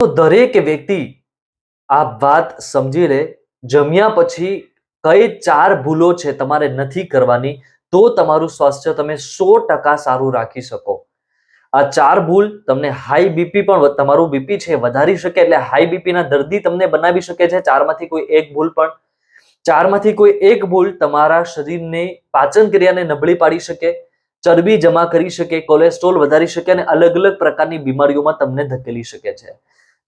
તો દરેક વ્યક્તિ આ વાત સમજી લે. જમ્યા પછી કઈ ચાર ભૂલો છે તમારે નથી કરવાની, તો તમારું સ્વાસ્થ્ય તમે સો ટકા સારું રાખી શકો. આ ચાર ભૂલ તમને હાઈ બીપી પણ તમારું બીપી છે વધારી શકે, એટલે હાઈ બીપી ના દર્દી તમને બનાવી શકે છે ચારમાંથી કોઈ એક ભૂલ પણ. ચારમાંથી કોઈ એક ભૂલ તમારા શરીરને પાચન ક્રિયાને નબળી પાડી શકે, ચરબી જમા કરી શકે કોલેસ્ટ્રોલ વધારી શકે અને અલગ અલગ પ્રકારની બીમારીઓમાં તમને ધકેલી શકે છે.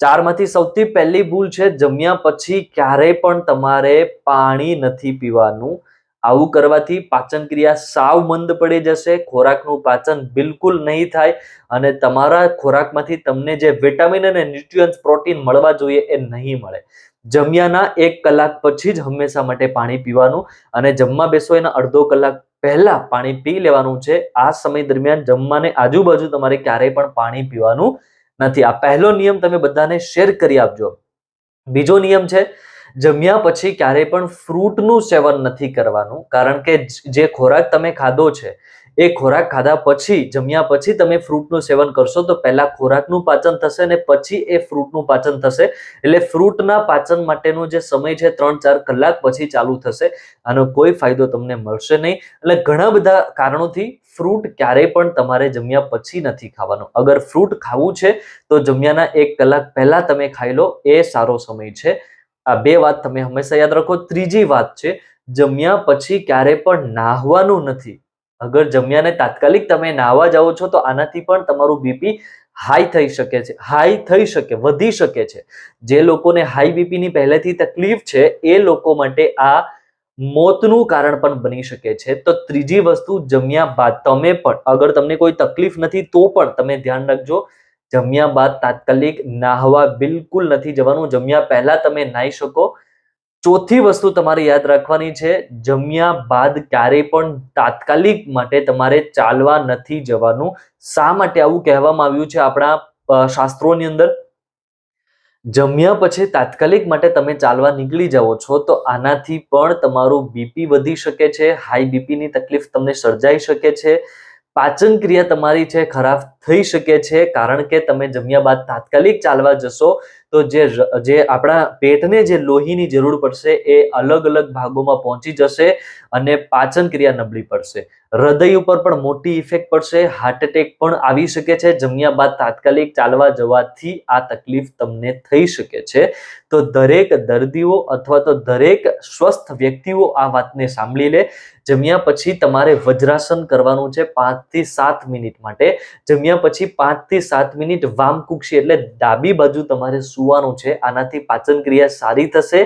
ચારમાંથી સૌથી પહેલી ભૂલ છે, જમ્યા પછી ક્યારેય પણ તમારે પાણી નથી પીવાનું. આવું કરવાથી પાચન ક્રિયા સાવ મંદ પડી જશે, ખોરાકનું પાચન બિલકુલ નહીં થાય અને તમારા ખોરાકમાંથી તમને જે વિટામિન અને ન્યુટ્રિયન્સ પ્રોટીન મળવા જોઈએ એ નહીં મળે. જમ્યાના એક કલાક પછી જ હંમેશા માટે પાણી પીવાનું અને જમવા બેસો એના અડધો કલાક પહેલા પાણી પી લેવાનું છે. આ સમય દરમિયાન જમવાને આજુબાજુ તમારે ક્યારેય પણ પાણી પીવાનું નથી. આ પહેલો નિયમ તમે બધાને શેર કરી આપજો. બીજો નિયમ છે જમ્યા પછી ક્યારેય પણ ફ્રૂટનું સેવન નથી કરવાનું. કારણ કે જે ખોરાક તમે ખાધો છે, એ ખોરાક ખાધા પછી, જમ્યા પછી તમે ફ્રૂટનું સેવન કરશો તો પહેલા ખોરાકનું પાચન થશે અને પછી એ ફ્રૂટનું પાચન થશે. એટલે ફ્રૂટના પાચન માટેનો જે સમય છે ત્રણ ચાર કલાક પછી ચાલુ થશે. આનો કોઈ ફાયદો તમને મળશે નહીં. એટલે ઘણા બધા કારણોથી ફ્રૂટ ક્યારેય પણ તમારે જમ્યા પછી નથી ખાવાનું. અગર ફ્રૂટ ખાવું છે, તો જમ્યાના એક કલાક પહેલા તમે ખાઈ લો. એ સારો સમય છે. આ બે વાત તમે હંમેશા યાદ રાખો. ત્રીજી વાત છે, જમ્યા પછી ક્યારે પણ નાહવાનું નથી. અગર જમ્યાને તાત્કાલિક તમે નાહવા જાઓ છો, તો આનાથી પણ તમારું બીપી હાઈ થઈ શકે છે. હાઈ થઈ શકે, વધી શકે છે. જે લોકોને હાઈ બીપીની પહેલેથી તકલીફ છે, એ લોકો માટે આ મોતનું કારણ પણ બની શકે છે. તો ત્રીજી વસ્તુ, જમ્યા બાદ તમે પણ, અગર તમને કોઈ તકલીફ નથી, તો પણ તમે ધ્યાન રાખજો. જમ્યા બાદ તાત્કાલિક નાહવા બિલકુલ નથી જવાનું. જમ્યા પહેલા તમે નાહી શકો. ચોથી વસ્તુ તમારે યાદ રાખવાની છે, જમ્યા બાદ ક્યારેય પણ તાત્કાલિક માટે તમારે ચાલવા નથી જવાનું. શા માટે આવું કહેવામાં આવ્યું છે આપણા શાસ્ત્રોની અંદર? જમ્યા પછી તાત્કાલિક માટે તમે ચાલવા નીકળી જાઓ છો તો આનાથી પણ તમારું બીપી વધી શકે છે હાઈ બીપીની તકલીફ તમને સર્જાઈ શકે છે. પાચન ક્રિયા તમારી છે ખરાબ થઈ શકે છે, કારણ કે તમે જમ્યા બાદ તાત્કાલિક ચાલવા જશો, તો જે જે આપણા પેટને જે લોહીની જરૂર પડશે એ અલગ અલગ ભાગોમાં પહોંચી જશે અને પાચન ક્રિયા નબળી પડશે. હૃદય ઉપર પણ મોટી ઇફેક્ટ પડશે હાર્ટ એટેક પણ આવી શકે છે, જમ્યા બાદ તાત્કાલિક ચાલવા જવાથી આ તકલીફ તમને થઈ શકે છે. તો દરેક દર્દીઓ અથવા તો દરેક સ્વસ્થ વ્યક્તિઓ આ વાતને સાંભળી લે. જમ્યા પછી તમારે વજ્રાસન કરવાનું છે પાંચથી સાત મિનિટ માટે. જમ્યા પછી પાંચથી સાત મિનિટ વામકુક્ષી એટલે ડાબી બાજુ તમારે સુવાનું છે. આનાથી પાચન ક્રિયા સારી થશે.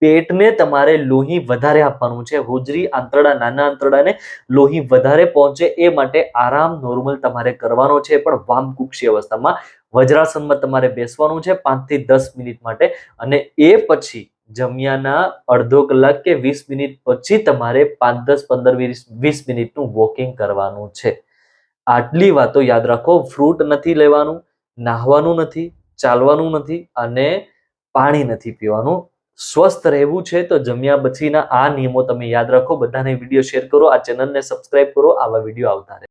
પેટને તમારે લોહી વધારે આપવાનું છે. હોજરી, આંતરડા, નાના આંતરડાને લોહી વધારે પહોંચે એ માટે આરામ નોર્મલ તમારે કરવાનો છે. પણ વામકુક્ષી અવસ્થામાં. વજ્રાસનમાં તમારે બેસવાનું છે પાંચથી દસ મિનિટ માટે. અને એ પછી જમ્યાના અડધો કલાક કે વીસ મિનિટ પછી તમારે પાંચ, દસ, પંદર, વીસ વીસ મિનિટનું વોકિંગ કરવાનું છે. આટલી વાતો યાદ રાખો ફ્રૂટ નથી લેવાનું, નાહવાનું નથી, ચાલવાનું નથી અને પાણી નથી પીવાનું. સ્વસ્થ રહેવું છે તો જમ્યા પછીના આ નિયમો તમે યાદ રાખો. બધાને વીડિયો શેર કરો, આ ચેનલને સબસ્ક્રાઇબ કરો, આવા વીડિયો આવતા રહે.